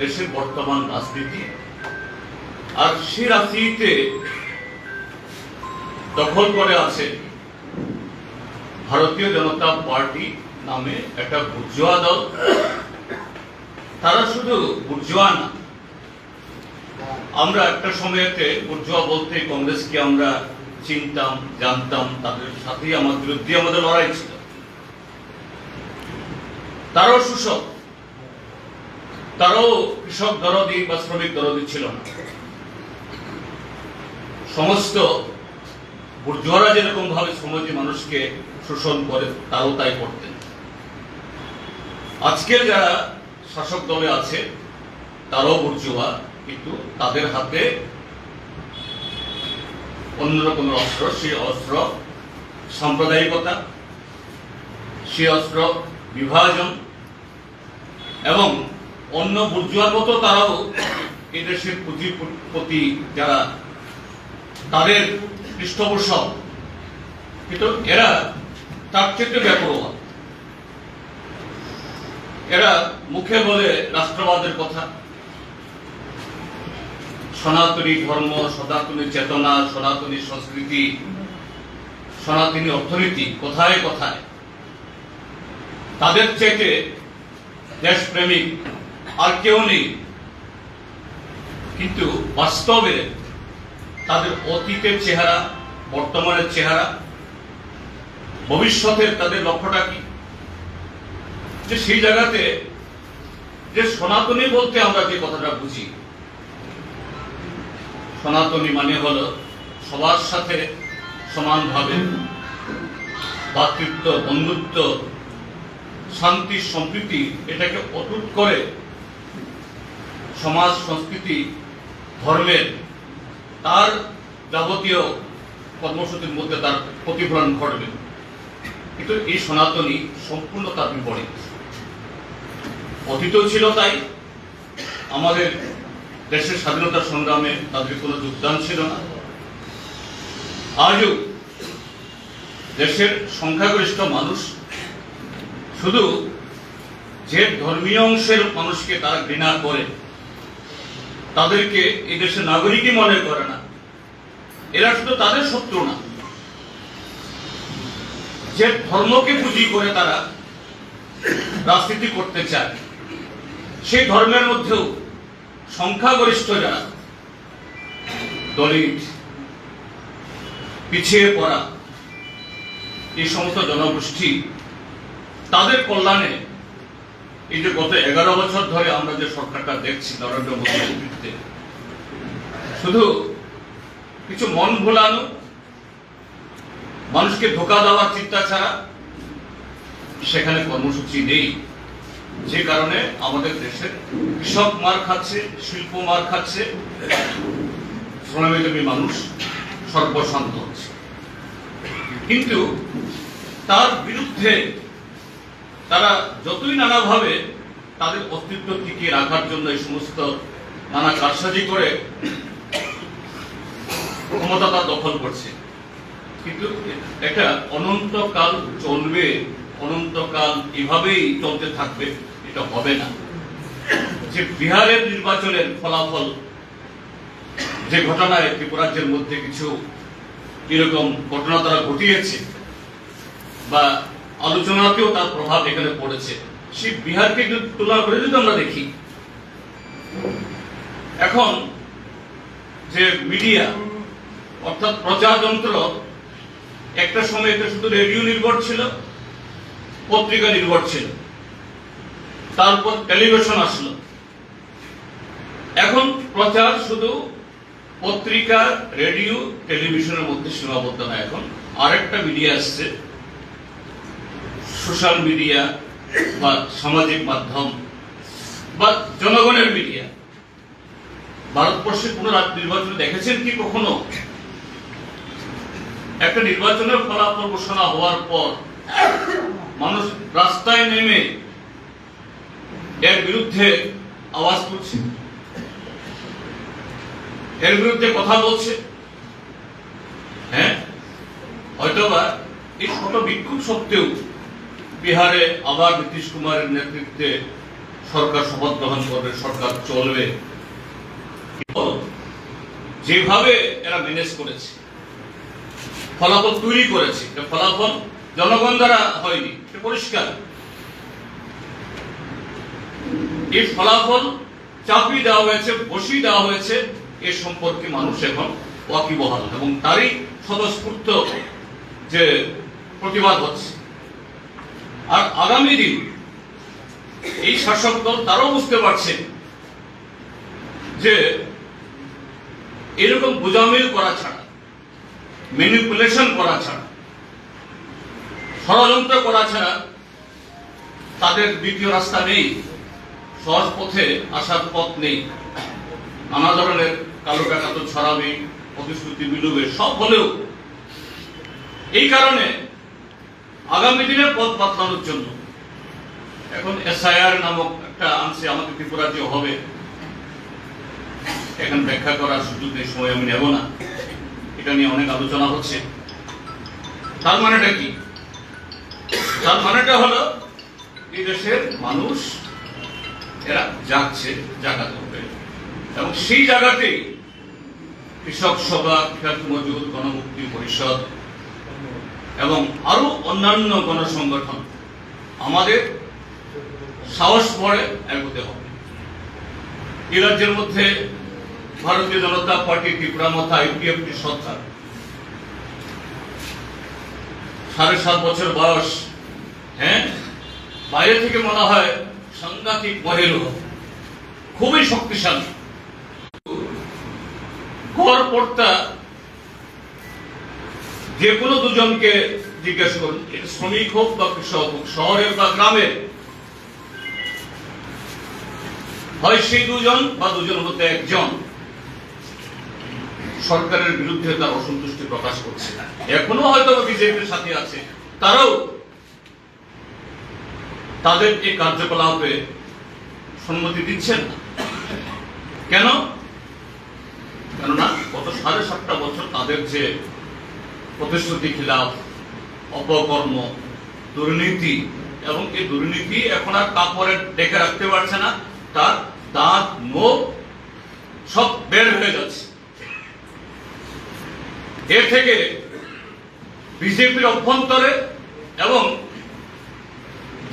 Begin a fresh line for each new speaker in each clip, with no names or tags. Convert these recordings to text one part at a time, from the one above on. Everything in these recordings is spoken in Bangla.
দেশের বর্তমান রাজনীতি। আর সে রাজনীতিতে দখল করে আছে ভারতীয় জনতা পার্টি নামে একটা বুর্জোয়া দল। তারা শুধু বুর্জোয়া না, আমরা একটা সময়তে বুর্জোয়া বলতে কংগ্রেসকে আমরা চিনতাম, জানতাম, তাদের সাথেই আমার বিরুদ্ধে আমাদের লড়াই ছিল। তারাও শোষক তারাও কৃষক দরদি বা শ্রমিক দরদি ছিল না। সমস্ত বুর্জোয়ারা যেরকম ভাবে সমাজে মানুষকে শোষণ করে, তারাও তাই করতেন। আজকের যারা শাসক দলে আছে, তারাও বুর্জোয়া, কিন্তু তাদের হাতে অন্য রকমের অস্ত্র, সেই অস্ত্র সাম্প্রদায়িকতা, সেই অস্ত্র বিভাজন, এবং অন্য বুর্জুয়ার মতো তারাও এদেশের পুঁজিপতি যারা তাদের পৃষ্ঠপোষক, কিন্তু এরা তার চেয়ে ব্যাপরোয়া এরা মুখে বলে রাষ্ট্রবাদের কথা। সনাতনী ধর্ম, সনাতনী চেতনা, সনাতনী সংস্কৃতি, সনাতনী অর্থনীতি কোথায় কোথায়? তাদের চেয়ে দেশপ্রেমিক আর কেউ নেই। কিন্তু বাস্তবে তাদের অতীতের চেহারা, বর্তমানের চেহারা, ভবিষ্যতের তাদের লক্ষ্যটা কি? যে সেই জায়গাতে, যে সনাতনী বলতে আমরা যে কথাটা বুঝি, সনাতনী মানে হলো সবার সাথে সমানভাবে ভাতৃত্ব, বন্ধুত্ব, শান্তি, সম্প্রীতি, এটাকে অটুট করে সমাজ, সংস্কৃতি, ধর্মের তার যাবতীয় কর্মসূচির মধ্যে তার প্রতিফলন ঘটবে। কিন্তু এই সনাতনী সম্পূর্ণ তার বিপরীত। অতীতও ছিল তাই। আমাদের দেশের স্বাধীনতা সংগ্রামে তাদের কোনো যোগদান ছিল না। আজও দেশের সংখ্যাগরিষ্ঠ মানুষ শুধু যে ধর্মীয় অংশের মানুষকে তারা ঘৃণা করে তাদেরকে এই দেশের নাগরিকই মনে করে না। এরা শুধু তাদের শত্রু না। যে ধর্মকে পুঁজি করে তারা রাজনীতি করতে চায়, সেই ধর্মের মধ্যেও সংখ্যাগরিষ্ঠ যারা, দলিত, পিছিয়ে পড়া, এই সমস্ত জনগোষ্ঠী তাদের কল্যাণে এই যে গত এগারো বছর ধরে আমরা যে সরকারটা দেখছি, নরেন্দ্র মোদীর নেতৃত্বে শুধু কিছু মন ভোলানো, মানুষকে ধোকা দেওয়ার চিন্তা ছাড়া সেখানে কর্মসূচি নেই। যে কারণে আমাদের দেশের কৃষক মার খাচ্ছে, শিল্প মার খাচ্ছে, শ্রমজীবী মানুষ সর্বশান্ত হচ্ছে। কিন্তু তার বিরুদ্ধে তারা যতই নানাভাবে তাদের অস্তিত্ব টিকিয়ে রাখার জন্য এই সমস্ত নানা কারসাজি করে ক্ষমতা তার দখল করছে। কিন্তু এটা অনন্তকাল চলবে, অনন্তকাল এভাবেই চলতে থাকবে, এটা হবে না। যে বিহারের নির্বাচনের ফলাফল, যে ঘটনায় ত্রিপুরাজ্যের মধ্যে কিছু এরকম ঘটনা তারা ঘটিয়েছে, বা আলোচনাতেও তার প্রভাব এখানে পড়েছে। সেই বিহারকে যদি তুলনা করে যদি আমরা দেখি। এখন যে মিডিয়া, অর্থাৎ প্রচারযন্ত্র একটা সময় এটা শুধু রেডিও নির্ভর ছিল, পত্রিকা নির্ভর ছিল। তারপর টেলিভিশন আসলো। এখন প্রচার শুধু পত্রিকা, রেডিও, টেলিভিশনের মধ্যে সীমাবদ্ধ না। এখন আরেকটা মিডিয়া আসছে। সোশ্যাল মিডিয়া বা সামাজিক মাধ্যম বা জনগণের মিডিয়া। ভারতবর্ষে কোন রাজ্য নির্বাচনে দেখেছেন কি কখনো? একটা নির্বাচনের ফলাফল ঘোষণা হওয়ার পর মানুষ রাস্তায় নেমে এর বিরুদ্ধে আওয়াজ তুলছে, এর বিরুদ্ধে কথা বলছে। হ্যাঁ? হয়তোবা এই ছোট বিক্ষোভ সত্ত্বেও বিহারে আবার নীতিশ কুমারের নেতৃত্বে সরকার শপথ গ্রহণ করবে, সরকার চলবে। যেভাবে এরা ম্যানেজ করেছে, ফলাফল তৈরি করেছে ফলাফল জনগণ দ্বারা হয়নি পরিষ্কার। এই ফলাফল চাপিয়ে দেওয়া হয়েছে, বসিয়ে দেওয়া হয়েছে, এ সম্পর্কে মানুষ এখন ওয়াকিবহাল এবং তারই স্বতঃস্ফূর্ত যে প্রতিবাদ হচ্ছে। আর আগামী দিন এই শাসক দল তারাও বুঝতে পারছে যে এরকম গোজামিল করা ছাড়া ম্যানিপুলেশন করা ছাড়া, ষড়যন্ত্র করা ছাড়া তাদের দ্বিতীয় রাস্তা নেই, সহজ পথে আসার পথ নেই। নানা ধরনের কালো টাকা তো ছড়াবে, প্রতিশ্রুতি বিলুবে সব হলেও এই কারণে আগামী দিনের পথ বাতলানোর জন্য। এখন এসআইআর নামক একটা আনছে ত্রিপুরা যে হবে। এখন ব্যাখ্যা করার সুযোগ নেই, সময় আমি নেব না। এটা নিয়ে অনেক আলোচনা হচ্ছে। তার মানেটা কি? তার মানেটা হলো, এই দেশের মানুষ, এরা যাচ্ছে জাগাতে হবে এবং সেই জায়গাতেই কৃষক সভা কৃষক মজুর, গণমুক্তি, পরিষদ এবং আরও অন্যান্য গণসংগঠন, আমাদের সাহস পড়ে এগোতে হবে। এই রাজ্যের মধ্যে ভারতীয় জনতা পার্টি ত্রিপুরা মাথা ইউপিএফটি সরকার সাড়ে সাত বছর বয়স হ্যাঁ? বাইরে থেকে মনে হয় সাংঘাতিক মহেল খুবই শক্তিশালী। ঘর পড়তা যে কোনো দুজনকে জিজ্ঞেস করুন শ্রমিক হোক বা কৃষক হোক, শহরের বা গ্রামের। হয় সেই দুজন বা দুজনের মধ্যে একজন। সরকারের বিরুদ্ধে তার অসন্তুষ্টি প্রকাশ করছে এখনও হয়তো বিজেপির সাথে আছে। তারাও তাদের এই কার্যকলাপে সম্মতি দিচ্ছেন না। কেন? কেননা গত সাড়ে সাতটা বছর তাদের যে প্রতিশ্রুতি খিলাফ, অপকর্ম, দুর্নীতি, এবং এই দুর্নীতি এখন আর কাপড়ে ডেকে রাখতে পারছে না। তার দাঁত, মুখ সব বের হয়ে যাচ্ছে। এর থেকে বিজেপির অভ্যন্তরে এবং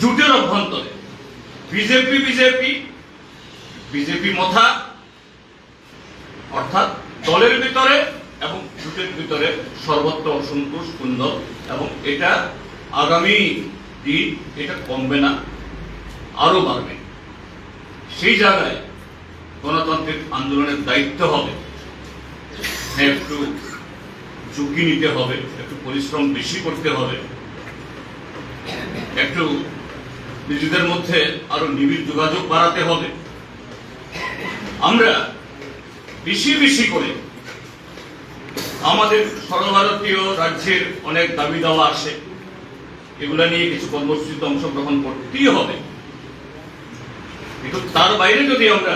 জুটের অভ্যন্তরে, বিজেপি বিজেপি বিজেপি মথা, অর্থাৎ দলের ভিতরে এবং ভিতরে সর্বত্র অসন্তোষ কুন্দল এবং এটা আগামী দিন এটা কমবে না আরও বাড়বে। সেই জায়গায় গণতান্ত্রিক আন্দোলনের দায়িত্ব হবে। হ্যাঁ, একটু ঝুঁকি নিতে হবে একটু পরিশ্রম বেশি করতে হবে। একটু নিজেদের মধ্যে আরও নিবিড় যোগাযোগ বাড়াতে হবে। আমরা বেশি বেশি করে আমাদের সর্বভারতীয় রাজ্যের অনেক দাবি দাওয়া আসে। এগুলা নিয়ে কিছু কর্মসূচিতে অংশগ্রহণ করতেই হবে। কিন্তু তার বাইরে যদি আমরা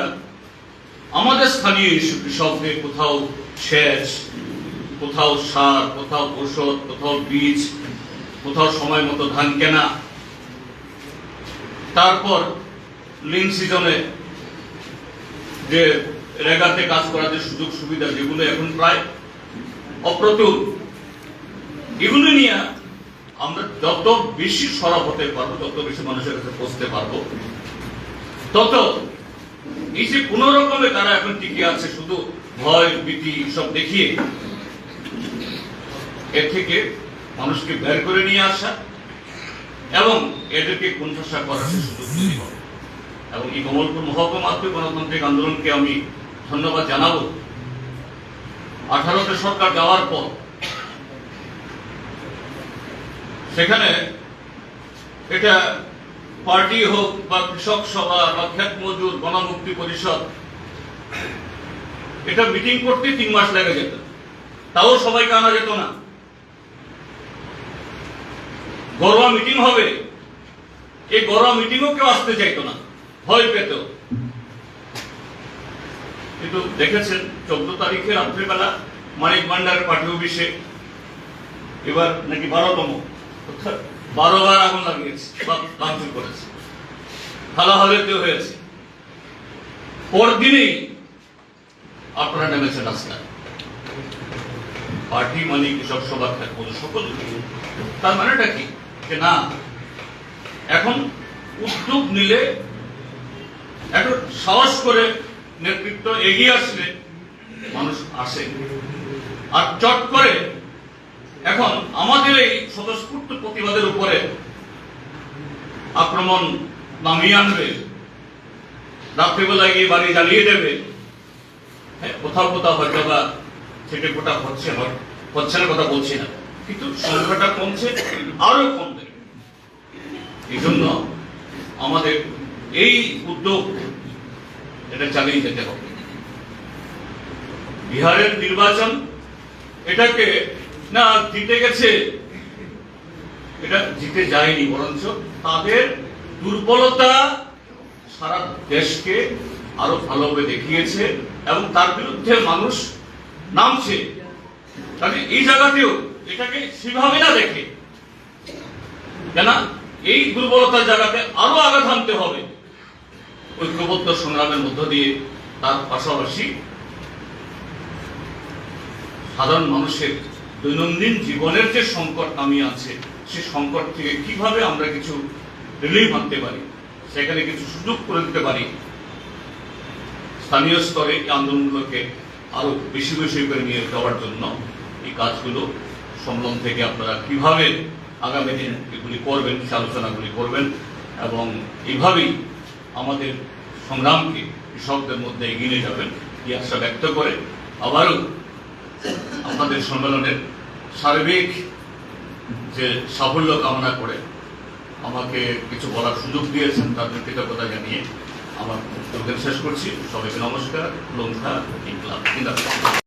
আমাদের স্থানীয় ইস্যু কৃষকদের কোথাও সেচ, কোথাও সার, কোথাও ঔষধ, কোথাও বীজ, কোথাও সময় মতো ধান কেনা, তারপর লিন সিজনে যে রেগাতে কাজ করার যে সুযোগ সুবিধা যেগুলো এখন প্রায় অপ্রতুল। এগুলো নিয়ে আমরা যত বেশি সরব হতে পারব, তত বেশি মানুষের কাছে পৌঁছতে পারব। তত এই যে কোন রকমে তারা এখন টিকে আছে, শুধু ভয়, ভীতি সব দেখিয়ে। এর থেকে মানুষকে বের করে নিয়ে আসা এবং এদেরকে কোণঠাসা করার সুযোগ এবং এই কমলপুর মহকুমা আত্মীয় গণতান্ত্রিক আন্দোলনকে আমি ধন্যবাদ জানাব। আঠারোতে সরকার যাওয়ার পর সেখানে এটা পার্টি হোক বা কৃষক সভা বা ক্ষেত মজুর, গণমুক্তি পরিষদ, এটা মিটিং করতে তিন মাস লেগে যেত। তাও সবাইকে আনা যেত না। ঘরোয়া মিটিং হবে, এই ঘরোয়া মিটিংও কেউ আসতে চাইতো না। ভয় পেত। কিন্তু দেখেছেন, চোদ্দ তারিখে রাত্রিবেলা মানিক ভান্ডারের পার্টি অফিসে। এবার নাকি বারোতম। অর্থাৎ বারো বার আগুন লাগিয়েছে ভাঙচুর করেছে। হালাহালিতে হয়েছে। পরদিনেই আপনারা নেমেছেন রাস্তায়। পার্টি মানে কৃষক সভা থাকব সকল তার মানেটা কি? যে না, এখন উদ্যোগ নিলে, একটু সাহস করে নেতৃত্ব এগিয়ে আসলে মানুষ আসে। আর চট করে এখন আমাদের এই স্বতঃস্ফূর্ত প্রতিবাদের উপরে আক্রমণ নামিয়ে আনবে রাত্রিবেলায় গিয়ে বাড়ি জ্বালিয়ে দেবে। হ্যাঁ, কোথাও কোথাও হয়তো বা ছেটে ফোটা হচ্ছে হচ্ছে না কথা বলছি না। কিন্তু সংখ্যাটা কমছে আরও কমবে। এই জন্য আমাদের এই উদ্যোগ এটা চালিয়ে যেতে হবে। বিহারের নির্বাচন এটাকে না জিতে গেছে, এটা জিতে যায়নি, বরঞ্চ তাদের দুর্বলতা সারা দেশকে আরও ভালোভাবে দেখিয়েছে এবং তার বিরুদ্ধে মানুষ নামছে। কাজে এই জায়গাতেও এটাকে সেভাবে না দেখে কেন এই দুর্বলতার জায়গাতে আরও আঘাত আনতে হবে। ঐক্যবদ্ধ সংগ্রামের মধ্য দিয়ে তার পাশাপাশি সাধারণ মানুষের দৈনন্দিন জীবনের যে সংকট নামিয়ে আছে সে সংকট থেকে কীভাবে আমরা কিছু রিলিফ আনতে পারি, সেখানে কিছু সুযোগ করে দিতে পারি, স্থানীয় স্তরে এই আন্দোলনগুলোকে আরও বেশি বেশি করে নিয়ে যাওয়ার জন্য এই কাজগুলো সম্মেলন থেকে আপনারা কীভাবে আগামী দিন এগুলি করবেন, সে আলোচনাগুলি করবেন এবং এইভাবেই আমাদের সংগ্রামকে কৃষকদের মধ্যে এগিয়ে নিয়ে যাবেন। এই আশা ব্যক্ত করে আবারও আপনাদের সম্মেলনের সার্বিক যে সাফল্য কামনা করে আমাকে কিছু বলার সুযোগ দিয়েছেন তাদের কৃতজ্ঞতা জানিয়ে আমার বক্তব্য শেষ করছি। সবাইকে নমস্কার, লঙ্কা, ইনকলাব।